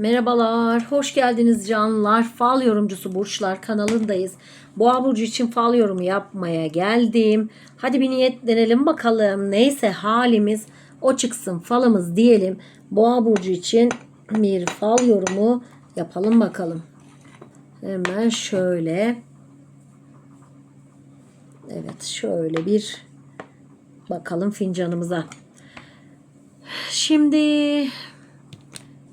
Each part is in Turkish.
Merhabalar, hoş geldiniz canlılar. Fal yorumcusu Burçlar kanalındayız. Boğa Burcu için fal yorumu yapmaya geldim. Hadi bir niyetlenelim bakalım. Neyse halimiz o çıksın falımız diyelim. Boğa Burcu için bir fal yorumu yapalım bakalım. Hemen şöyle. Evet şöyle bir bakalım fincanımıza. Şimdi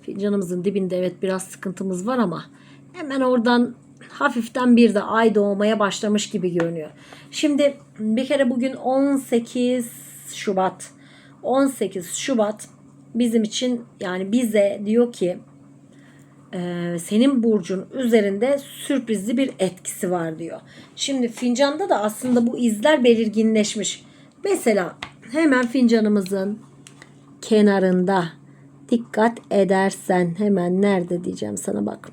Fincanımızın dibinde evet biraz sıkıntımız var ama hemen oradan hafiften bir de ay doğmaya başlamış gibi görünüyor. Şimdi bir kere bugün 18 Şubat. 18 Şubat bizim için yani bize diyor ki e, senin burcun üzerinde sürprizli bir etkisi var diyor. Şimdi fincanda da aslında bu izler belirginleşmiş. Mesela hemen fincanımızın kenarında dikkat edersen hemen nerede diyeceğim sana bak.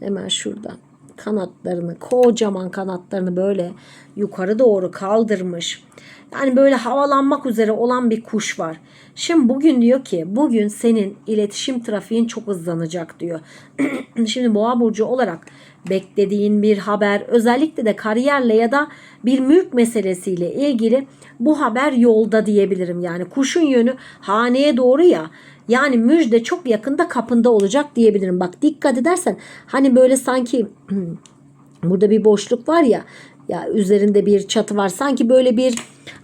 Hemen şuradan kanatlarını kocaman kanatlarını böyle yukarı doğru kaldırmış. Yani böyle havalanmak üzere olan bir kuş var. Şimdi bugün diyor ki bugün senin iletişim trafiğin çok hızlanacak diyor. Şimdi boğa burcu olarak beklediğin bir haber özellikle de kariyerle ya da bir mülk meselesiyle ilgili bu haber yolda diyebilirim. Yani kuşun yönü haneye doğru ya. Yani müjde çok yakında kapında olacak diyebilirim. Bak dikkat edersen hani böyle sanki burada bir boşluk var ya ya üzerinde bir çatı var. Sanki böyle bir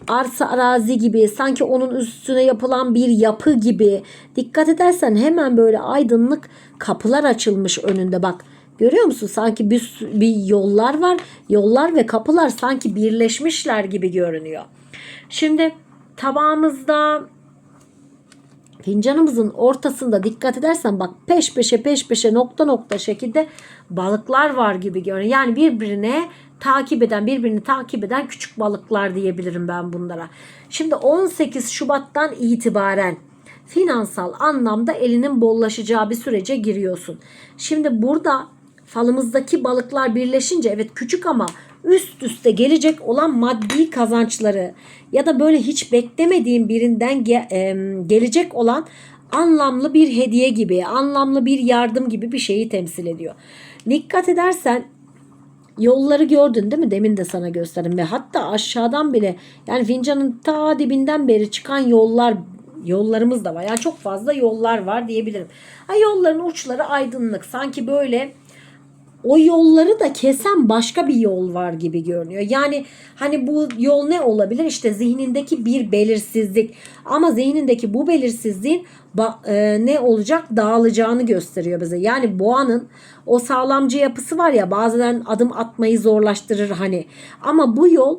arsa arazi gibi sanki onun üstüne yapılan bir yapı gibi. Dikkat edersen hemen böyle aydınlık kapılar açılmış önünde. Bak görüyor musun? Sanki bir, bir yollar var. Yollar ve kapılar sanki birleşmişler gibi görünüyor. Şimdi tabağımızda fincanımızın ortasında dikkat edersen bak peş peşe peş peşe nokta nokta şekilde balıklar var gibi görünüyor. Yani birbirine takip eden birbirini takip eden küçük balıklar diyebilirim ben bunlara. Şimdi 18 Şubat'tan itibaren finansal anlamda elinin bollaşacağı bir sürece giriyorsun. Şimdi burada falımızdaki balıklar birleşince evet küçük ama üst üste gelecek olan maddi kazançları ya da böyle hiç beklemediğin birinden ge- gelecek olan anlamlı bir hediye gibi, anlamlı bir yardım gibi bir şeyi temsil ediyor. Dikkat edersen yolları gördün değil mi? Demin de sana gösterdim ve hatta aşağıdan bile yani fincanın ta dibinden beri çıkan yollar yollarımız da var. Yani çok fazla yollar var diyebilirim. Ha, yolların uçları aydınlık. Sanki böyle o yolları da kesen başka bir yol var gibi görünüyor. Yani hani bu yol ne olabilir? İşte zihnindeki bir belirsizlik. Ama zihnindeki bu belirsizliğin e, ne olacak? Dağılacağını gösteriyor bize. Yani boğanın o sağlamcı yapısı var ya bazen adım atmayı zorlaştırır hani. Ama bu yol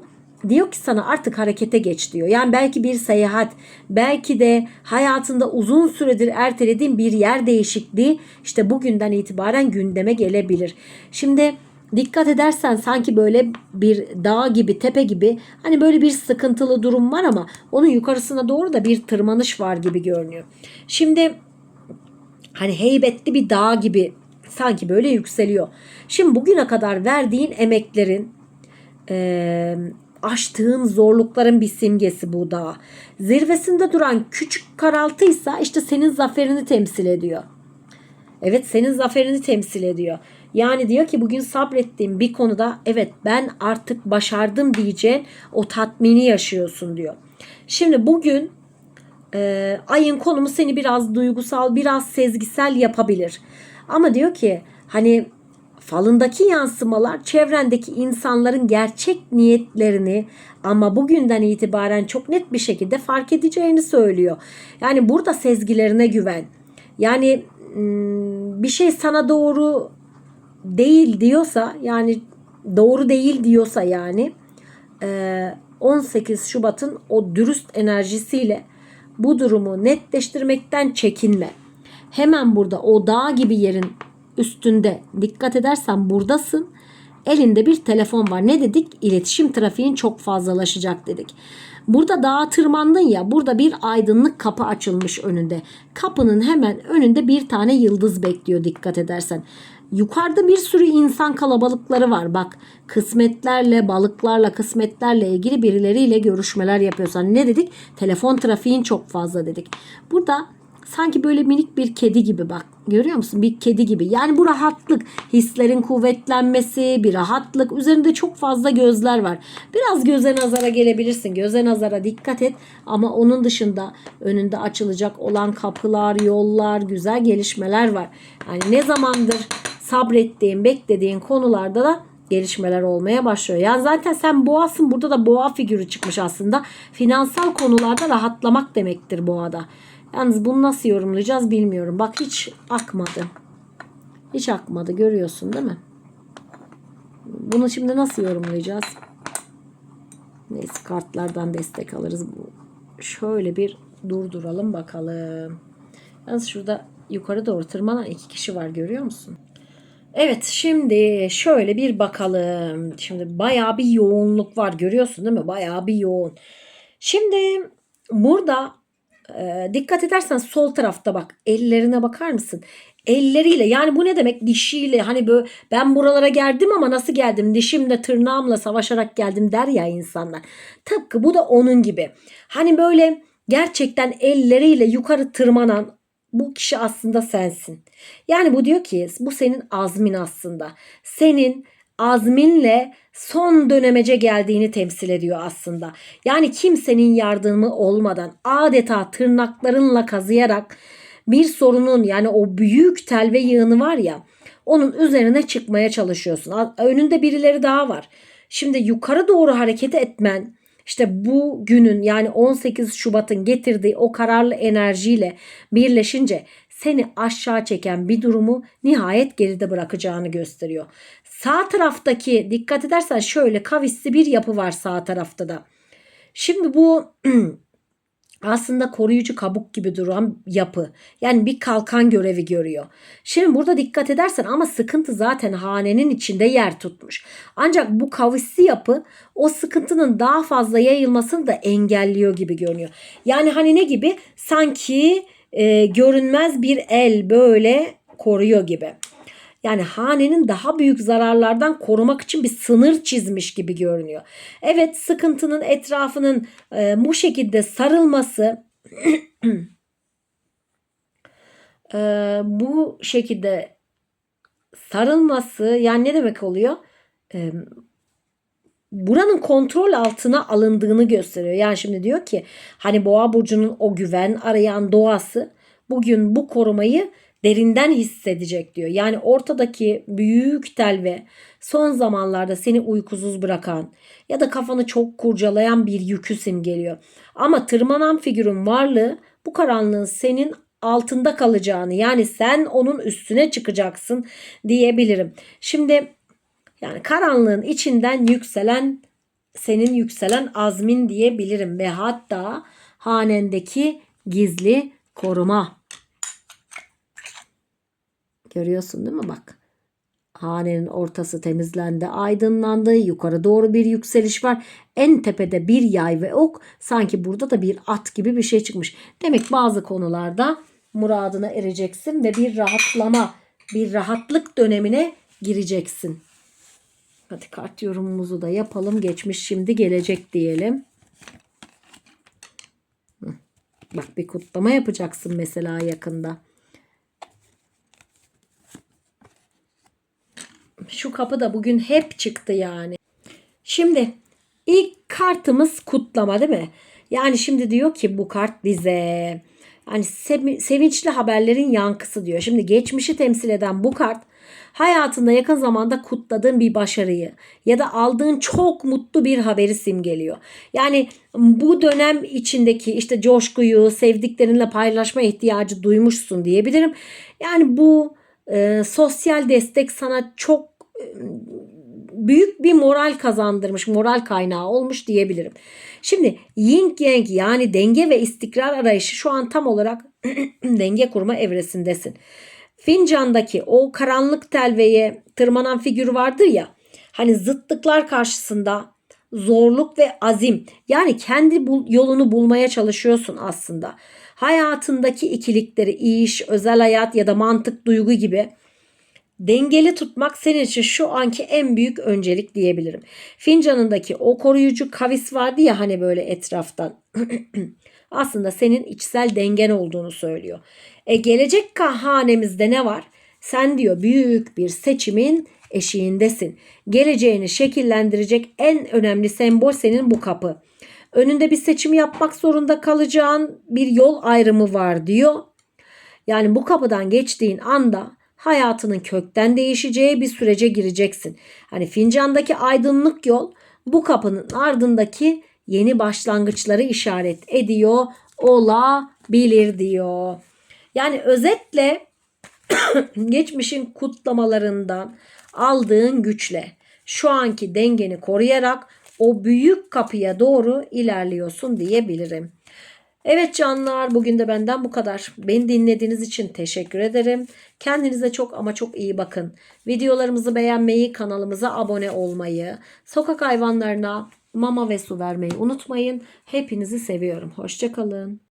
diyor ki sana artık harekete geç diyor. Yani belki bir seyahat, belki de hayatında uzun süredir ertelediğin bir yer değişikliği işte bugünden itibaren gündeme gelebilir. Şimdi dikkat edersen sanki böyle bir dağ gibi, tepe gibi hani böyle bir sıkıntılı durum var ama onun yukarısına doğru da bir tırmanış var gibi görünüyor. Şimdi hani heybetli bir dağ gibi sanki böyle yükseliyor. Şimdi bugüne kadar verdiğin emeklerin, aştığın zorlukların bir simgesi bu dağ. Zirvesinde duran küçük karaltıysa işte senin zaferini temsil ediyor. Evet senin zaferini temsil ediyor. Yani diyor ki bugün sabrettiğim bir konuda evet ben artık başardım diyeceğin o tatmini yaşıyorsun diyor. Şimdi bugün e, ayın konumu seni biraz duygusal biraz sezgisel yapabilir. Ama diyor ki hani falındaki yansımalar çevrendeki insanların gerçek niyetlerini ama bugünden itibaren çok net bir şekilde fark edeceğini söylüyor. Yani burada sezgilerine güven. Yani bir şey sana doğru değil diyorsa yani doğru değil diyorsa yani 18 Şubat'ın o dürüst enerjisiyle bu durumu netleştirmekten çekinme. Hemen burada o dağ gibi yerin üstünde dikkat edersen buradasın. Elinde bir telefon var. Ne dedik? İletişim trafiğin çok fazlalaşacak dedik. Burada dağa tırmandın ya burada bir aydınlık kapı açılmış önünde. Kapının hemen önünde bir tane yıldız bekliyor dikkat edersen. Yukarıda bir sürü insan kalabalıkları var. Bak kısmetlerle, balıklarla, kısmetlerle ilgili birileriyle görüşmeler yapıyorsan ne dedik? Telefon trafiğin çok fazla dedik. Burada Sanki böyle minik bir kedi gibi bak. Görüyor musun? Bir kedi gibi. Yani bu rahatlık, hislerin kuvvetlenmesi, bir rahatlık. Üzerinde çok fazla gözler var. Biraz göze nazara gelebilirsin. Göze nazara dikkat et. Ama onun dışında önünde açılacak olan kapılar, yollar, güzel gelişmeler var. Yani ne zamandır sabrettiğin, beklediğin konularda da gelişmeler olmaya başlıyor. Yani zaten sen boğasın. Burada da boğa figürü çıkmış aslında. Finansal konularda rahatlamak demektir boğada. Yalnız bunu nasıl yorumlayacağız bilmiyorum. Bak hiç akmadı. Hiç akmadı görüyorsun değil mi? Bunu şimdi nasıl yorumlayacağız? Neyse kartlardan destek alırız. Şöyle bir durduralım bakalım. Yalnız şurada yukarı doğru tırmanan iki kişi var görüyor musun? Evet şimdi şöyle bir bakalım. Şimdi bayağı bir yoğunluk var görüyorsun değil mi? Bayağı bir yoğun. Şimdi burada e, dikkat edersen sol tarafta bak ellerine bakar mısın? Elleriyle yani bu ne demek dişiyle hani böyle ben buralara geldim ama nasıl geldim dişimle tırnağımla savaşarak geldim der ya insanlar. Tıpkı bu da onun gibi. Hani böyle gerçekten elleriyle yukarı tırmanan bu kişi aslında sensin. Yani bu diyor ki bu senin azmin aslında. Senin azminle son dönemece geldiğini temsil ediyor aslında. Yani kimsenin yardımı olmadan adeta tırnaklarınla kazıyarak bir sorunun yani o büyük tel ve yığını var ya onun üzerine çıkmaya çalışıyorsun. Önünde birileri daha var. Şimdi yukarı doğru hareket etmen işte bu günün yani 18 Şubat'ın getirdiği o kararlı enerjiyle birleşince seni aşağı çeken bir durumu nihayet geride bırakacağını gösteriyor. Sağ taraftaki dikkat edersen şöyle kavisli bir yapı var sağ tarafta da. Şimdi bu aslında koruyucu kabuk gibi duran yapı. Yani bir kalkan görevi görüyor. Şimdi burada dikkat edersen ama sıkıntı zaten hanenin içinde yer tutmuş. Ancak bu kavisli yapı o sıkıntının daha fazla yayılmasını da engelliyor gibi görünüyor. Yani hani ne gibi? Sanki e, görünmez bir el böyle koruyor gibi. Yani hanenin daha büyük zararlardan korumak için bir sınır çizmiş gibi görünüyor. Evet sıkıntının etrafının e, bu şekilde sarılması e, bu şekilde sarılması yani ne demek oluyor? E, buranın kontrol altına alındığını gösteriyor. Yani şimdi diyor ki hani boğa burcunun o güven arayan doğası bugün bu korumayı derinden hissedecek diyor. Yani ortadaki büyük tel ve son zamanlarda seni uykusuz bırakan ya da kafanı çok kurcalayan bir yükü simgeliyor. Ama tırmanan figürün varlığı bu karanlığın senin altında kalacağını yani sen onun üstüne çıkacaksın diyebilirim. Şimdi yani karanlığın içinden yükselen senin yükselen azmin diyebilirim ve hatta hanendeki gizli koruma. Görüyorsun değil mi bak. Hanenin ortası temizlendi, aydınlandı. Yukarı doğru bir yükseliş var. En tepede bir yay ve ok. Sanki burada da bir at gibi bir şey çıkmış. Demek bazı konularda muradına ereceksin ve bir rahatlama, bir rahatlık dönemine gireceksin. Hadi kart yorumumuzu da yapalım. Geçmiş şimdi gelecek diyelim. Bak bir kutlama yapacaksın mesela yakında. Şu kapı da bugün hep çıktı yani. Şimdi ilk kartımız kutlama değil mi? Yani şimdi diyor ki bu kart bize yani sevinçli haberlerin yankısı diyor. Şimdi geçmişi temsil eden bu kart hayatında yakın zamanda kutladığın bir başarıyı ya da aldığın çok mutlu bir haberi simgeliyor. Yani bu dönem içindeki işte coşkuyu sevdiklerinle paylaşma ihtiyacı duymuşsun diyebilirim. Yani bu e, sosyal destek sana çok büyük bir moral kazandırmış, moral kaynağı olmuş diyebilirim. Şimdi yin yang yani denge ve istikrar arayışı şu an tam olarak denge kurma evresindesin. Fincandaki o karanlık telveye tırmanan figür vardır ya. Hani zıtlıklar karşısında zorluk ve azim yani kendi bul, yolunu bulmaya çalışıyorsun aslında. Hayatındaki ikilikleri iş, özel hayat ya da mantık duygu gibi dengeli tutmak senin için şu anki en büyük öncelik diyebilirim. Fincanındaki o koruyucu kavis vardı ya hani böyle etraftan. Aslında senin içsel dengen olduğunu söylüyor. E gelecek hanemizde ne var? Sen diyor büyük bir seçimin eşiğindesin. Geleceğini şekillendirecek en önemli sembol senin bu kapı. Önünde bir seçim yapmak zorunda kalacağın bir yol ayrımı var diyor. Yani bu kapıdan geçtiğin anda hayatının kökten değişeceği bir sürece gireceksin. Hani fincandaki aydınlık yol bu kapının ardındaki yeni başlangıçları işaret ediyor olabilir diyor. Yani özetle geçmişin kutlamalarından aldığın güçle şu anki dengeni koruyarak o büyük kapıya doğru ilerliyorsun diyebilirim. Evet canlar bugün de benden bu kadar. Beni dinlediğiniz için teşekkür ederim. Kendinize çok ama çok iyi bakın. Videolarımızı beğenmeyi, kanalımıza abone olmayı, sokak hayvanlarına mama ve su vermeyi unutmayın. Hepinizi seviyorum. Hoşçakalın.